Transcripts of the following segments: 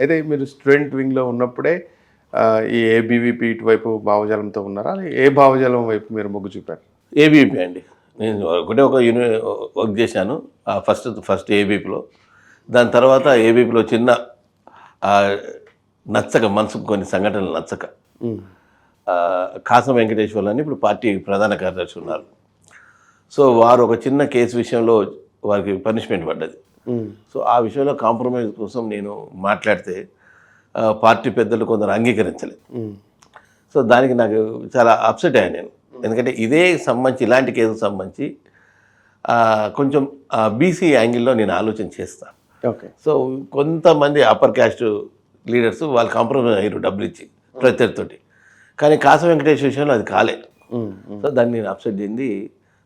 అయితే మీరు స్టూడెంట్ వింగ్లో ఉన్నప్పుడే ఈ ఏబీవీపీ ఇటువైపు భావజాలంతో ఉన్నారా? ఏ భావజాలం వైపు మీరు మొగ్గు చూపారు? ఏబీపీ అండి. నేను ఒకటే ఒక యూని వర్క్ చేశాను. ఆ ఫస్ట్ ఫస్ట్ ఏబీపీలో దాని తర్వాత ఏబీపీలో చిన్న నచ్చక మనసుకు కొన్ని సంఘటనలు నచ్చక. కాసం వెంకటేశ్వర్లు అని ఇప్పుడు పార్టీ ప్రధాన కార్యదర్శి ఉన్నారు. సో వారు ఒక చిన్న కేసు విషయంలో వారికి పనిష్మెంట్ పడ్డది. సో ఆ విషయంలో కాంప్రమైజ్ కోసం నేను మాట్లాడితే పార్టీ పెద్దలు కొందరు అంగీకరించలేదు. సో దానికి నాకు చాలా అప్సెట్ అయ్యాను నేను. ఎందుకంటే ఇదే సంబంధించి ఇలాంటి కేసుకు సంబంధించి కొంచెం బీసీ యాంగిల్లో నేను ఆలోచన చేస్తాను. ఓకే. సో కొంతమంది అప్పర్ క్యాస్ట్ లీడర్స్ వాళ్ళు కాంప్రమైజ్ అయ్యారు డబ్బులు ఇచ్చి ప్రత్యర్థితోటి కానీ కాస వెంకటేష్ విషయంలో అది కాలే సో దాన్ని నేను అప్సెట్ చెంది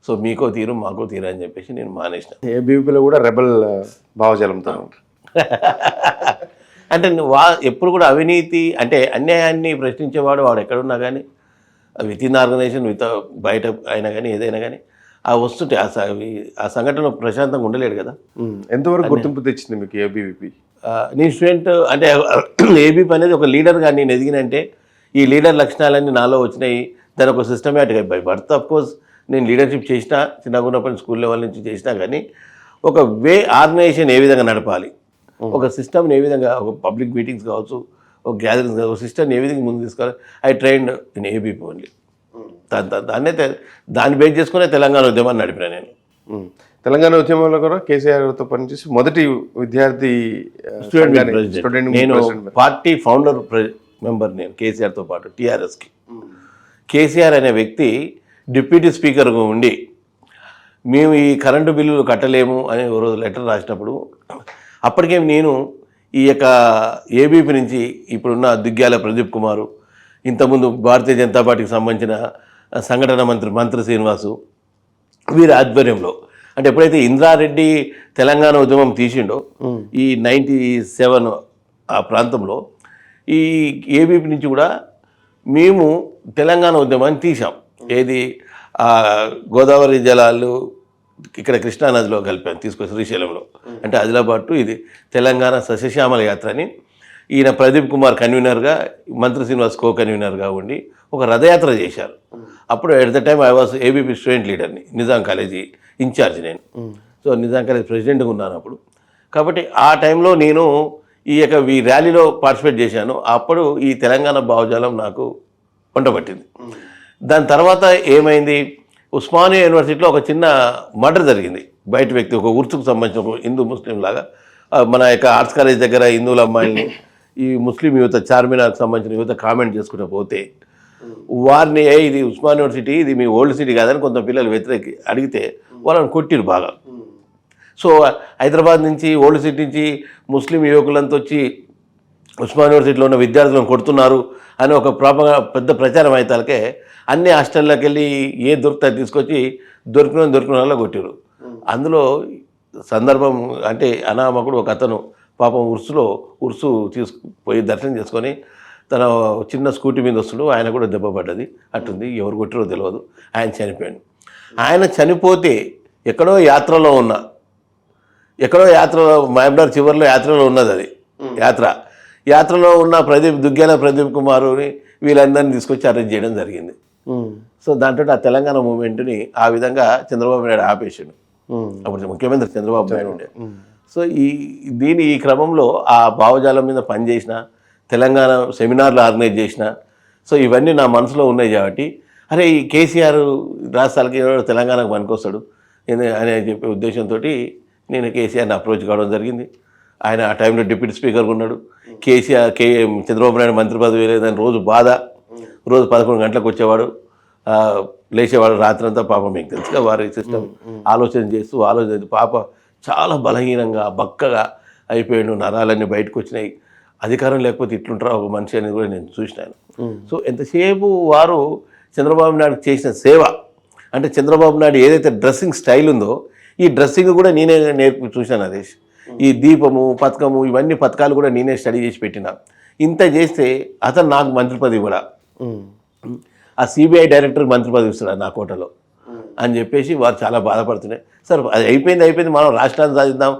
సో మీకో తీరు మాకో తీరు అని చెప్పేసి నేను మానేసిన ఏబీవీపీలో కూడా రెబల్ భావజాలంతో ఉన్నారు. అంటే వా ఎప్పుడు కూడా అవినీతి అంటే అన్యాయాన్ని ప్రశ్నించేవాడు వాడు ఎక్కడున్నా కానీ విత్ ఇన్ ఆర్గనైజేషన్ విత్ బయట అయినా కానీ ఏదైనా కానీ ఆ వస్తుంటే ఆ ఆ సంఘటన ప్రశాంతంగా ఉండలేడు కదా. ఎంతవరకు గుర్తింపు తెచ్చింది మీకు ఏబీవీపీ నేను స్టూడెంట్ అంటే ఏబీపీ అనేది ఒక లీడర్గా నేను ఎదిగినంటే ఈ లీడర్ లక్షణాలన్నీ నాలో వచ్చినాయి దాని ఒక సిస్టమేటిక్ అయిపోయి బట్ అఫ్ కోర్స్ నేను లీడర్షిప్ చేసినా చిన్నగా ఉన్నప్పుడు స్కూల్ లెవెల్ నుంచి చేసినా కానీ ఒక వే ఆర్గనైజేషన్ ఏ విధంగా నడపాలి? ఒక సిస్టమ్ని ఏ విధంగా ఒక పబ్లిక్ మీటింగ్స్ కావచ్చు ఒక గ్యాదరింగ్స్ కావచ్చు సిస్టమ్ని ఏ విధంగా ముందు తీసుకోవాలి I trained in ABP only దాన్నే దాన్ని బేస్ చేసుకునే తెలంగాణ ఉద్యమాన్ని నడిపిన నేను. తెలంగాణ ఉద్యమంలో కూడా కేసీఆర్తో పనిచేసి మొదటి విద్యార్థి స్టూడెంట్ నేను. పార్టీ ఫౌండర్ మెంబర్ నేను కేసీఆర్తో పాటు టీఆర్ఎస్కి. కేసీఆర్ అనే వ్యక్తి డిప్యూటీ స్పీకర్గా ఉండి మేము ఈ కరెంటు బిల్లులు కట్టలేము అని ఒక రోజు లెటర్ రాసినప్పుడు అప్పటికే నేను ఈ యొక్క ఏబీపీ నుంచి ఇప్పుడున్న దిగ్గ్యాల ప్రదీప్ కుమారు ఇంతకుముందు భారతీయ జనతా పార్టీకి సంబంధించిన సంఘటన మంత్రి మంత్రి శ్రీనివాసు వీరి ఆధ్వర్యంలో అంటే ఎప్పుడైతే ఇంద్రారెడ్డి తెలంగాణ ఉద్యమం తీసిండో ఈ నైంటీ సెవెన్ ఆ ప్రాంతంలో ఈ ఏబీపీ నుంచి కూడా మేము తెలంగాణ ఉద్యమాన్ని తీసాం ఏది? గోదావరి జలాలు ఇక్కడ కృష్ణానదిలో కలిపాను తీసుకొని శ్రీశైలంలో. అంటే ఆదిలాబాద్ టు ఇది తెలంగాణ సస్యశ్యామల యాత్ర అని ఈయన ప్రదీప్ కుమార్ కన్వీనర్గా మంత్రి శ్రీనివాస్ కో కన్వీనర్గా ఉండి ఒక రథయాత్ర చేశారు. అప్పుడు at the time I was ABP student లీడర్ని నిజాం కాలేజీ ఇన్ఛార్జ్ నేను. సో నిజాం కాలేజ్ ప్రెసిడెంట్గా ఉన్నాను అప్పుడు. కాబట్టి ఆ టైంలో నేను ఈ యొక్క ఈ ర్యాలీలో పార్టిసిపేట్ చేశాను. అప్పుడు ఈ తెలంగాణ భావజాలం నాకు వంట పట్టింది దాని తర్వాత ఏమైంది? ఉస్మానియా యూనివర్సిటీలో ఒక చిన్న మర్డర్ జరిగింది. బయట వ్యక్తి ఒక ఉర్సుకు సంబంధించిన ఒక హిందూ ముస్లిం లాగా. మన యొక్క ఆర్ట్స్ కాలేజ్ దగ్గర హిందువుల అమ్మాయిల్ని ఈ ముస్లిం యువత చార్మినార్కి సంబంధించిన యువత కామెంట్ చేసుకుంటూ పోతే వారిని "ఏ, ఇది ఉస్మాన్ యూనివర్సిటీ ఇది మీ ఓల్డ్ సిటీ కాదని కొంత పిల్లలు వ్యతిరేకి అడిగితే వాళ్ళని కొట్టిరు బాగా. సో హైదరాబాద్ నుంచి ఓల్డ్ సిటీ నుంచి ముస్లిం యువకులంతా వచ్చి ఉస్మాన్ యూనివర్సిటీలో ఉన్న విద్యార్థులను కొడుతున్నారు అని ఒక ప్రాప పెద్ద ప్రచారం అయితాలకే అన్ని హాస్టల్లోకి వెళ్ళి ఏ దొరుకుతా తీసుకొచ్చి దొరికిన దొరికిన వాళ్ళ కొట్టారు అందులో సందర్భం అంటే అనామకుడు ఒక అతను పాపం ఉర్సులో ఉర్సు తీసుకుపోయి దర్శనం చేసుకొని తన చిన్న స్కూటీ మీద వస్తుండు ఆయన కూడా దెబ్బ పడ్డది. అట్టుంది ఎవరు కొట్టారో తెలియదు ఆయన చనిపోయాడు. ఆయన చనిపోతే ఎక్కడో యాత్రలో ఉన్న ఎక్కడో యాత్రలో మహబూబ్నగర్ చివరిలో యాత్రలో ఉన్నది అది. యాత్ర. యాత్రలో ఉన్న ప్రదీప్ దుగ్గ్యాల ప్రదీప్ కుమారుని వీళ్ళందరినీ తీసుకొచ్చి అరెస్ట్ చేయడం జరిగింది. సో దాంట్లో ఆ తెలంగాణ మూమెంట్ని ఆ విధంగా చంద్రబాబు నాయుడు ఆపేసాడు. అప్పుడు ముఖ్యమంత్రి చంద్రబాబు నాయుడు ఉండే. సో ఈ దీని ఈ క్రమంలో ఆ భావజాలం మీద పనిచేసిన తెలంగాణ సెమినార్లు ఆర్గనైజ్ చేసిన సో ఇవన్నీ నా మనసులో ఉన్నాయి కాబట్టి అరే ఈ కేసీఆర్ రాష్ట్రాలకి తెలంగాణకు పనికొస్తాడు అని చెప్పే ఉద్దేశంతో నేను కేసీఆర్ని అప్రోచ్ కావడం జరిగింది. ఆయన ఆ టైంలో డిప్యూటీ స్పీకర్గా ఉన్నాడు. కేసీఆర్ కే చంద్రబాబు నాయుడు మంత్రి పదవి లేదని రోజు బాధ. రోజు పదకొండు గంటలకు వచ్చేవాడు. లేచేవాడు రాత్రంతా పాపం మీకు తెలుసుగా వారి సిస్టమ్ ఆలోచన చేస్తూ ఆలోచన పాప చాలా బలహీనంగా బక్కగా అయిపోయాడు. నరాలన్నీ బయటకు వచ్చినాయి. అధికారం లేకపోతే ఇట్లుంటారా? ఒక మనిషి అనేది కూడా నేను చూసినాను సో ఎంతసేపు వారు చంద్రబాబు నాయుడు చేసిన సేవ అంటే చంద్రబాబు నాయుడు ఏదైతే డ్రెస్సింగ్ స్టైల్ ఉందో ఈ డ్రెస్సింగ్ కూడా నేనే నేర్పి చూశాను నరేష్. ఈ దీపము పథకము ఇవన్నీ పథకాలు కూడా నేనే స్టడీ చేసి పెట్టిన. ఇంత చేస్తే అతను నాకు మంత్రి పదవి కూడా. ఆ సిబిఐ డైరెక్టర్ మంత్రి పదవి ఇస్తున్నాడు నా కోటలో? అని చెప్పేసి వారు చాలా బాధపడుతున్నాయి సార్ అది అయిపోయింది అయిపోయింది మనం రాష్ట్రాన్ని సాధిద్దాం.